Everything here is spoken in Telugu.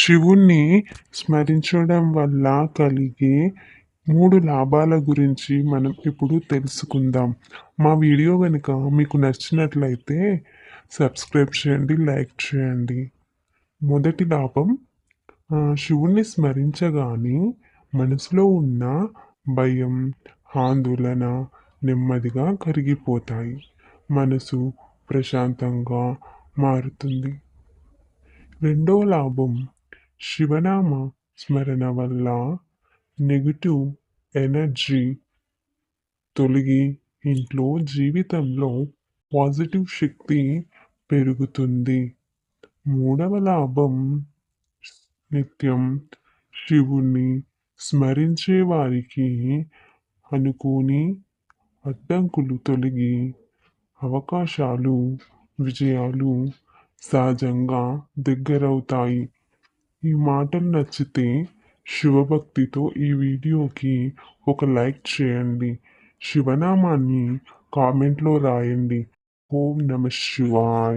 శివుణ్ణి స్మరించడం వల్ల కలిగే మూడు లాభాల గురించి మనం ఇప్పుడు తెలుసుకుందాం. మా వీడియో కనుక మీకు నచ్చినట్లయితే సబ్స్క్రైబ్ చేయండి లైక్ చేయండి. మొదటి లాభం శివుణ్ణి స్మరించగానే మనసులో ఉన్న భయం ఆందోళన నెమ్మదిగా కరిగిపోతాయి. మనసు ప్రశాంతంగా మారుతుంది. రెండో లాభం శివనామ స్మరణ వల్ల నెగిటివ్ ఎనర్జీ తొలగి ఇంట్లో జీవితంలో పాజిటివ్ శక్తి పెరుగుతుంది. మూడవ లాభం నిత్యం శివుణ్ణి స్మరించే వారికి అనుకోని అడ్డంకులు తొలగి అవకాశాలు విజయాలు సహజంగా దగ్గరవుతాయి. ఈ మాటలు నచ్చితే శివభక్తితో ఈ వీడియోకి ఒక లైక్ చేయండి. శివనామాన్ని కామెంట్లో రాయండి. ఓం నమ శివాయ్.